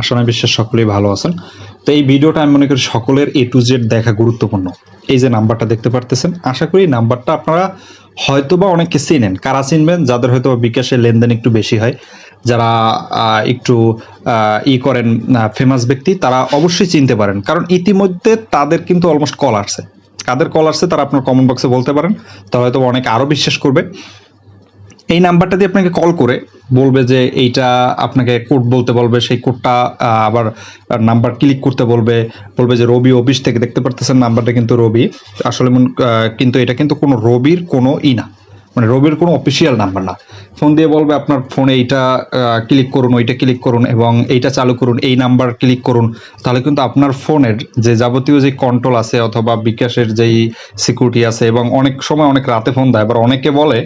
আসলে বিশ্বাস সকলেই ভালো আছেন। তো এই ভিডিওটা আমি মনে করি সকলের এ টু জেড দেখা গুরুত্বপূর্ণ। এই যে নাম্বারটা দেখতে পারতেছেন, আশা করি নাম্বারটা আপনারা হয়তোবা অনেকে চিনেন। কারা চিনবেন? যাদের হয়তো বিকাশের লেনদেন একটু বেশি হয়। যারা একটু ই করেন ফেমাস ব্যক্তি, তারা অবশ্যই চিনতে পারেন। কারণ ইতিমধ্যে তাদের কিন্তু অলমোস্ট কল আসছে। কাদের কল আসছে তারা আপনার কমেন্ট বক্সে বলতে পারেন। তারা হয়তো অনেকে আরও বিশ্বাস করবে এই নাম্বারটা দিয়ে আপনাকে কল করে বলবে যে এইটা আপনাকে কোড বলতে বলবে, সেই কোডটা আবার নাম্বার ক্লিক করতে বলবে বলবে যে রবি অফিস থেকে দেখতে পারতেছেন নাম্বারটা কিন্তু রবি। আসলে কিন্তু এটা কিন্তু কোনো রবির কোনো ই না। মানে রবির কোনো অফিসিয়াল নাম্বার না। ফোন দিয়ে বলবে আপনার ফোনে এইটা ক্লিক করুন, ওইটা ক্লিক করুন এবং এইটা চালু করুন, এই নাম্বার ক্লিক করুন। তাহলে কিন্তু আপনার ফোনের যে যাবতীয় যে কন্ট্রোল আছে অথবা বিকাশের যেই সিকিউরিটি আছে এবং অনেক সময় অনেক রাতে ফোন দেয়, আবার অনেকে বলে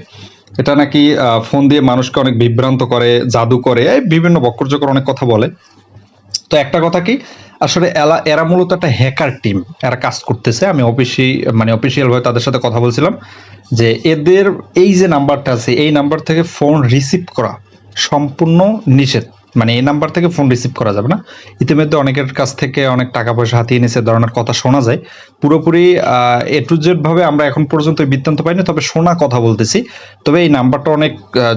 এটা নাকি ফোন দিয়ে মানুষকে অনেক বিভ্রান্ত করে, জাদু করে বিভিন্ন বক্রজকর অনেক কথা বলে। তো একটা কথা কি, আসলে এলা, এরা মূলত একটা হ্যাকার টিম, এরা কাজ করতেছে। আমি অফিসি মানে অফিসিয়াল ভাবে তাদের সাথে কথা বলছিলাম যে এদের, এই যে নাম্বারটা আছে, এই নাম্বার থেকে ফোন রিসিভ করা সম্পূর্ণ নিষেধ। মানে এই নাম্বার থেকে ফোন রিসিভ করা যাবে না। ইতিমধ্যে অনেকের কাছ থেকে অনেক টাকা পয়সা হাতিয়ে নিছে ধরনের কথা শোনা যায়। পুরোপুরি এ টু জেড ভাবে আমরা এখন পর্যন্ত বৃত্তান্ত পাইনি, তবে শোনা কথা বলতেছি। তবে এই নাম্বারটা অনেক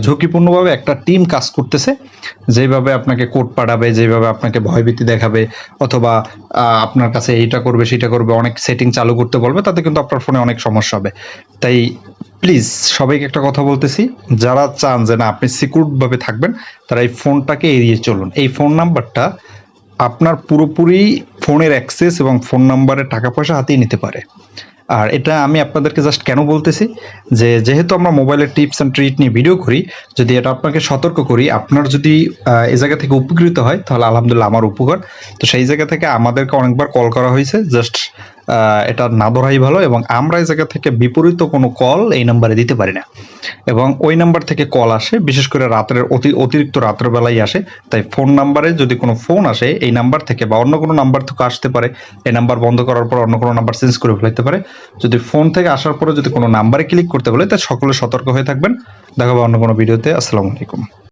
ঝুঁকিপূর্ণভাবে একটা টিম কাজ করতেছে, যেভাবে আপনাকে কোড পাঠাবে, যেভাবে আপনাকে ভয়ভীতি দেখাবে, অথবা আপনার কাছে এইটা করবে, সেটা করবে, অনেক সেটিং চালু করতে বলবে, তাতে কিন্তু আপনার ফোনে অনেক সমস্যা হবে। তাই প্লিজ সবাইকে একটা কথা বলতেছি। যারা চান যে না, আপনি সিকিউর ভাবে থাকবেন, তারা এই ফোনটাকে এড়িয়ে চলুন। এই ফোন নাম্বারটা আপনার পুরোপুরি ফোনের অ্যাক্সেস এবং ফোন নাম্বারে টাকা পয়সা হাতিয়ে নিতে পারে। আর এটা আমি আপনাদেরকে জাস্ট কেন বলতেছি যে, যেহেতু আমরা মোবাইলের টিপস অ্যান্ড ট্রিট নিয়ে ভিডিও করি, যদি এটা আপনাকে সতর্ক করি, আপনার যদি এই জায়গা থেকে উপকৃত হয়, তাহলে আলহামদুলিল্লাহ আমার উপকার। তো সেই জায়গা থেকে আমাদেরকে অনেকবার কল করা হয়েছে, জাস্ট এটা না ধরাই ভালো এবং আমরা এই জায়গা থেকে বিপরীত কোনো কল এই নাম্বারে দিতে পারি না। এবং ওই নাম্বার থেকে কল আসে, বিশেষ করে রাতের অতি, অতিরিক্ত রাতের বেলায় আসে, তাই ফোন নাম্বারে যদি কোনো ফোন আসে, এই নাম্বার থেকে বা অন্য কোনো নাম্বার থেকে আসতে পারে, এই নাম্বার বন্ধ করার পর অন্য কোনো নাম্বার চেঞ্জ করে ফেলতে পারে। যদি ফোন থেকে আসার পরে যদি কোনো নাম্বারে ক্লিক করতে বলে তাই সকলে সতর্ক হয়ে থাকবেন। দেখা হবে অন্য কোনো ভিডিওতে আসসালামু আলাইকুম।